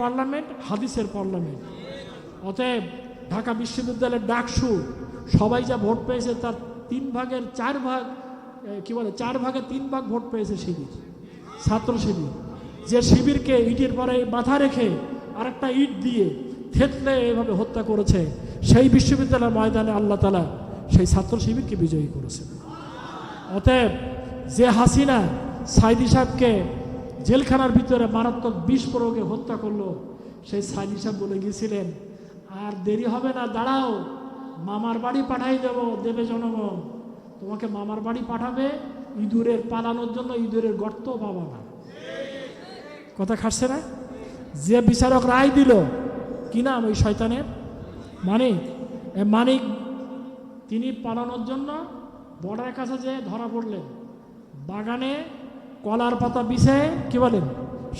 Parliament, হাদিসের parliament. অতএব ঢাকা বিশ্ববিদ্যালয়ের ডাকসু, সবাই যা ভোট পেয়েছে তার তিন ভাগের চার ভাগ কি বলে, চার ভাগের তিন ভাগ ভোট পেয়েছে শিবির, ছাত্র শিবির। যে শিবিরকে ইটের পরে মাথা রেখে আরেকটা ইট দিয়ে থেতলে এভাবে হত্যা করেছে, সেই বিশ্ববিদ্যালয়ের ময়দানে আল্লাহ তালা সেই ছাত্র শিবিরকে বিজয়ী করেছে অতএব যে হাসিনা সাইদি সাহেবকে জেলখানার ভিতরে মারাত্মক বিষ প্রয়োগে হত্যা করল। সেই সাইদি সাহেব বলে গিয়েছিলেন, আর দেরি হবে না, দাঁড়াও, মামার বাড়ি পাঠাই দেব, দেবে জনগণ। তোমাকে মামার বাড়ি পাঠাবে, ইঁদুরের পালানোর জন্য ইঁদুরের গর্ত পাবা না। কথা খাটছে না? যে বিচারক রায় দিল, কি নাম ওই শয়তানের? মানিক। মানিক, তিনি পালানোর জন্য বর্ডারের কাছে যে ধরা পড়লেন। বাগানে কলার পাতা বিছে কি বলেন?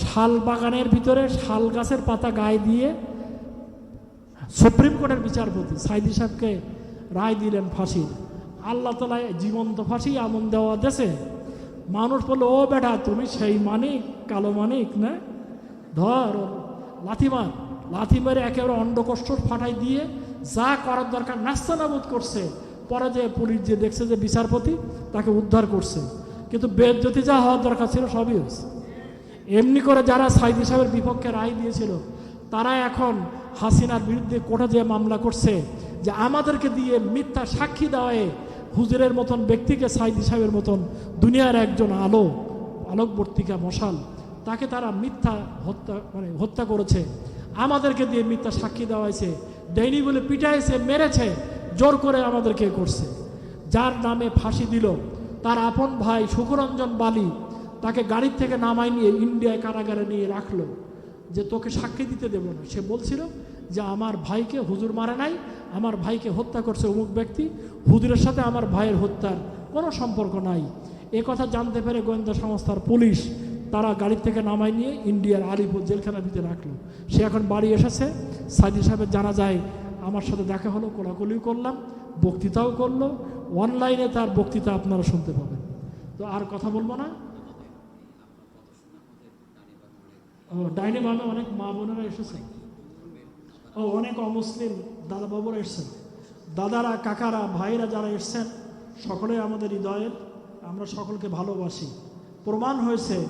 শাল বাগানের ভিতরে শাল গাছের পাতা গায়ে দিয়ে সুপ্রিম কোর্টের বিচারপতি সাইদি সাহেবকে রায় দিলেন ফাঁসির আল্লাহ তালা জীবন্ত ফাঁসি এমন দেওয়া দেশে মানুষ বলল, ও বেটা, তুমি সেই মানিক, কালো মানিক, না? ধর, লাথি মার। লাথি মেরে একেবারে অন্ডকষ্ট ফাটাই দিয়ে যা করার দরকার নাস্তানাবুদ করছে। পরে যে পুলিশ যে দেখছে যে বিচারপতি, তাকে উদ্ধার করছে। কিন্তু বেদজ্যোতি যা হওয়ার দরকার ছিল সবই হয়েছে। এমনি করে যারা সাইদি সাহেবের বিপক্ষে রায় দিয়েছিল, তারা এখন হাসিনার বিরুদ্ধে কোর্টে যে মামলা করছে যে আমাদেরকে দিয়ে মিথ্যা সাক্ষী দেওয়ায় হুজুরের মতন ব্যক্তিকে সাইদি সাহেবের মতন দুনিয়ার একজন আলো, আলোকবর্তিকা মশাল, তাকে তারা মিথ্যা হত্যা মানে হত্যা করেছে। আমাদেরকে দিয়ে মিথ্যা সাক্ষী দেওয়াইছে, দেয়নি বলে পিটাইছে, মেরেছে, জোর করে আমাদেরকে করছে। যার নামে ফাঁসি দিল তার আপন ভাই সুখরঞ্জন বালি তাকে গাড়ির থেকে নামাই নিয়ে ইন্ডিয়ায় কারাগারে নিয়ে রাখল যে তোকে সাক্ষী দিতে দেব না। সে বলছিল যে আমার ভাইকে হুজুর মারে নাই, আমার ভাইকে হত্যা করছে অমুক ব্যক্তি, হুজুরের সাথে আমার ভাইয়ের হত্যার কোনো সম্পর্ক নাই। এ কথা জানতে পেরে গোয়েন্দা সংস্থার পুলিশ তারা গাড়ির থেকে নামাই নিয়ে ইন্ডিয়ার আলিপুর জেলখানার ভিতরে রাখল। সে এখন বাড়ি এসেছে সাইদি সাহেবের জানা যায় আমার সাথে দেখা হলো, কোলাকুলিও করলাম, বক্তৃতাও করল অনলাইনে তার বক্তৃতা আপনারা শুনতে পাবেন। তো আর কথা বলব না? ও, ডাইনে বামে অনেক মা বোনেরা এসেছে। ও, অনেক অমুসলিম দাদা বাবুরা এসছেন দাদারা, কাকারা, ভাইরা যারা এসছেন, সকলে আমাদের হৃদয়ের, আমরা সকলকে ভালোবাসি। প্রমাণ হয়েছে,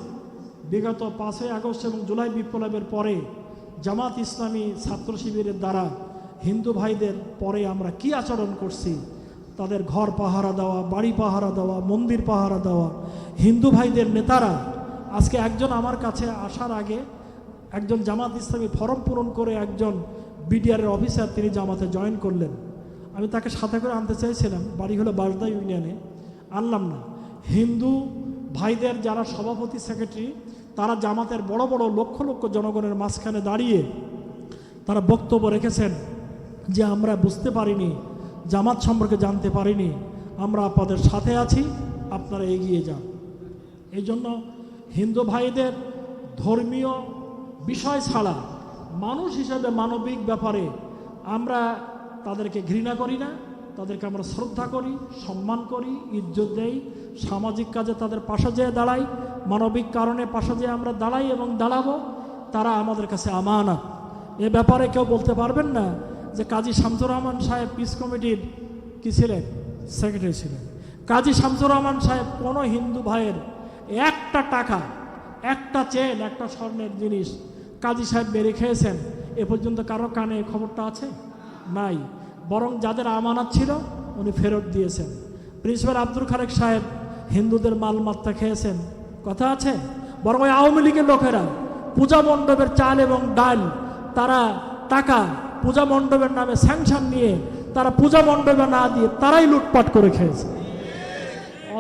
বিগত পাঁচই আগস্ট এবং জুলাই বিপ্লবের পরে জামাত ইসলামী ছাত্র শিবিরের দ্বারা হিন্দু ভাইদের পরে আমরা কি আচরণ করছি তাদের ঘর পাহারা দেওয়া, বাড়ি পাহারা দেওয়া, মন্দির পাহারা দেওয়া। হিন্দু ভাইদের নেতারা, আজকে একজন আমার কাছে আসার আগে একজন জামাত ইসলামী ফরম পূরণ করে একজন বিডিআরের অফিসার তিনি জামাতে জয়েন করলেন। আমি তাকে সাথে করে আনতে চাইছিলাম, বাড়ি হলো বাসদা ইউনিয়নে। আনলাম না। হিন্দু ভাইদের যারা সভাপতি, সেক্রেটারি, তারা জামাতের বড় বড় লক্ষ লক্ষ জনগণের মাঝখানে দাঁড়িয়ে তারা বক্তব্য রেখেছেন যে আমরা বুঝতে পারিনি জামাত সম্পর্কে জানতে পারিনি, আমরা আপনাদের সাথে আছি, আপনারা এগিয়ে যান। এই জন্য হিন্দু ভাইদের ধর্মীয় বিষয় ছাড়া মানুষ হিসেবে মানবিক ব্যাপারে আমরা তাদেরকে ঘৃণা করি না, তাদেরকে আমরা শ্রদ্ধা করি, সম্মান করি, ইজ্জত দেই, সামাজিক কাজে তাদের পাশে যেয়ে দাঁড়াই, মানবিক কারণে পাশে যেয়ে আমরা দাঁড়াই এবং দাঁড়াবো, তারা আমাদের কাছে আমানত। এ ব্যাপারে কেউ বলতে পারবেন না যে কাজী শামসুর রহমান সাহেব পিস কমিটির কি ছিলেন? সেক্রেটারি ছিলেন। কাজী শামসুর রহমান সাহেব কোনো হিন্দু ভাইয়ের একটা টাকা, একটা চেন একটা স্বর্ণের জিনিস কাজী সাহেব বেড়ে খেয়েছেন। এ পর্যন্ত কারও কানে খবরটা আছে? নাই। বরং যাদের আমানত ছিল, উনি ফেরত দিয়েছেন। প্রিন্সিপাল আব্দুল খালেক সাহেব হিন্দুদের মালমাত্রা খেয়েছেন। কথা আছে? বরং ওই আওয়ামী লীগের লোকেরা, পূজা মণ্ডপের চাল এবং ডাল, তারা টাকা পূজা মণ্ডপের নামে স্যাংশন নিয়ে তারা পূজা মণ্ডপে না দিয়ে তারাই লুটপাট করে খেয়েছে।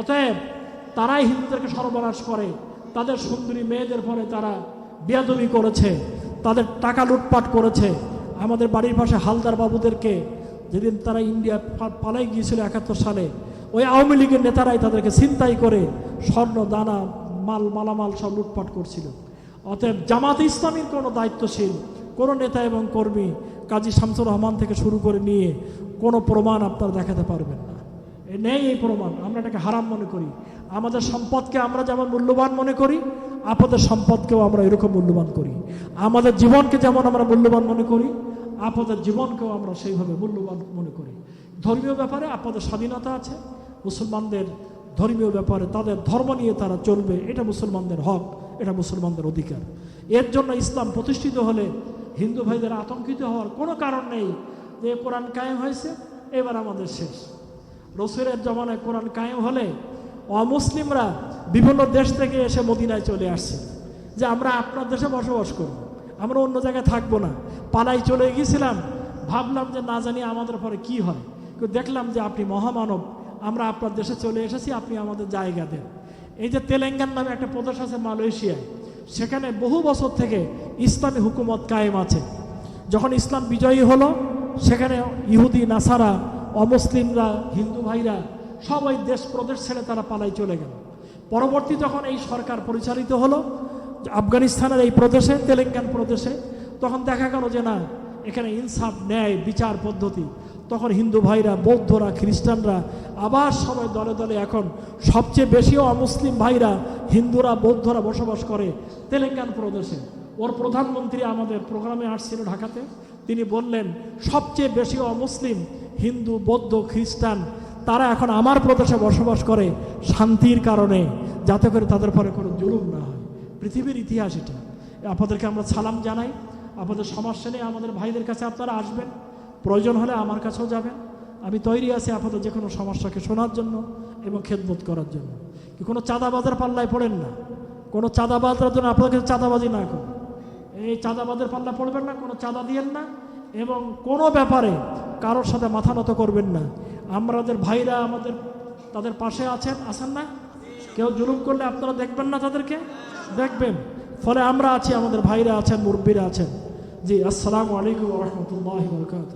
অতএব তারাই হিন্দুদেরকে সর্বনাশ করে। তাদের সুন্দরী মেয়েদের পরে তারা বেয়াদবি করেছে, তাদের টাকা লুটপাট করেছে। আমাদের বাড়ির পাশে হালদার বাবুদেরকে যেদিন তারা ইন্ডিয়া পালাই গিয়েছিল একাত্তর সালে, ওই আওয়ামী লীগের নেতারাই তাদেরকে ছিনতাই করে স্বর্ণ, দানা, মাল, মালামাল সব লুটপাট করছিল। অতএব জামাত ইসলামীর কোনো দায়িত্বশীল, কোনো নেতা এবং কর্মী কাজী শামসুর রহমান থেকে শুরু করে নিয়ে কোনো প্রমাণ আপনারা দেখাতে পারবেন না। নেই এই প্রমাণ, আমরা এটাকে হারাম মনে করি। আমাদের সম্পদকে আমরা যেমন মূল্যবান মনে করি আপদের সম্পদকেও আমরা এরকম মূল্যবান করি। আমাদের জীবনকে যেমন আমরা মূল্যবান মনে করি আপদের জীবনকেও আমরা সেইভাবে মূল্যবান মনে করি। ধর্মীয় ব্যাপারে আপনাদের স্বাধীনতা আছে, মুসলমানদের ধর্মীয় ব্যাপারে তাদের ধর্ম নিয়ে তারা চলবে, এটা মুসলমানদের হক, এটা মুসলমানদের অধিকার। এর জন্য ইসলাম প্রতিষ্ঠিত হলে হিন্দু ভাইদের আতঙ্কিত হওয়ার কোনো কারণ নেই যে কোরআন কায়েম হয়েছে, এবার আমাদের শেষ। রসুলের জমানায় কোরআন কায়েম হলে অমুসলিমরা বিভিন্ন দেশ থেকে এসে মদিনায় চলে আসছে, যে আমরা আপনার দেশে বসবাস করব, আমরা অন্য জায়গায় থাকব না। পালাই চলে গিয়েছিলাম, ভাবলাম যে না জানি আমাদের পরে কি হয়। দেখলাম যে আপনি মহামানব, আমরা আপনার দেশে চলে এসেছি, আপনি আমাদের জায়গা দেন। এই যে তেলেঙ্গান নামে একটা প্রদেশ আছে মালয়েশিয়ায়, সেখানে বহু বছর থেকে ইসলামী হুকুমত কায়েম আছে। যখন ইসলাম বিজয়ী হলো, সেখানে ইহুদি, নাসারা, অমুসলিমরা, হিন্দু ভাইরা সবাই দেশ প্রদেশ ছেড়ে তারা পালাই চলে গেল। পরবর্তী যখন এই সরকার পরিচালিত হলো, আফগানিস্তানের এই প্রদেশে, তেলেঙ্গান প্রদেশে, তখন দেখা গেল যে না, এখানে ইনসাফ, ন্যায়, বিচার পদ্ধতি। তখন হিন্দু ভাইরা, বৌদ্ধরা, খ্রিস্টানরা আবার সবাই দলে দলে এখন সবচেয়ে বেশিও অমুসলিম ভাইরা হিন্দুরা, বৌদ্ধরা বসবাস করে তেলেঙ্গান প্রদেশে। ওর প্রধানমন্ত্রী আমাদের প্রোগ্রামে আসছিল ঢাকাতে। তিনি বললেন, সবচেয়ে বেশি অমুসলিম, হিন্দু, বৌদ্ধ, খ্রিস্টান, তারা এখন আমার প্রদেশে বসবাস করে শান্তির কারণে, যাতে করে তাদের পরে কোনো জুলুম না হয়। পৃথিবীর ইতিহাস এটা। আপনাদেরকে আমরা সালাম জানাই। আপনাদের সমস্যা নেই আমাদের ভাইদের কাছে আপনারা আসবেন। প্রয়োজন হলে আমার কাছেও যাবেন। আমি তৈরি আছি আপনাদের যে কোনো সমস্যাকে শোনার জন্য এবং খেদমত করার জন্য। কোনো চাঁদাবাজার পাল্লায় পড়েন না? কোনো চাঁদাবাজরা জন্য আপনাদের চাঁদাবাজি না করুন এই চাঁদাবাদের পাল্লা পড়বেন না, কোনো চাঁদা দিয়েন না এবং কোনো ব্যাপারে কারোর সাথে মাথা নত করবেন না। আমাদের ভাইরা আমাদের, তাদের পাশে আছেন আছেন না? কেউ জুলুম করলে আপনারা দেখবেন না তাদেরকে? দেখবেন। ফলে আমরা আছি, আমাদের ভাইরা আছেন, মুরব্বীরা আছেন। জি, আসসালামু আলাইকুম রহমতুল্লাহ বরকাত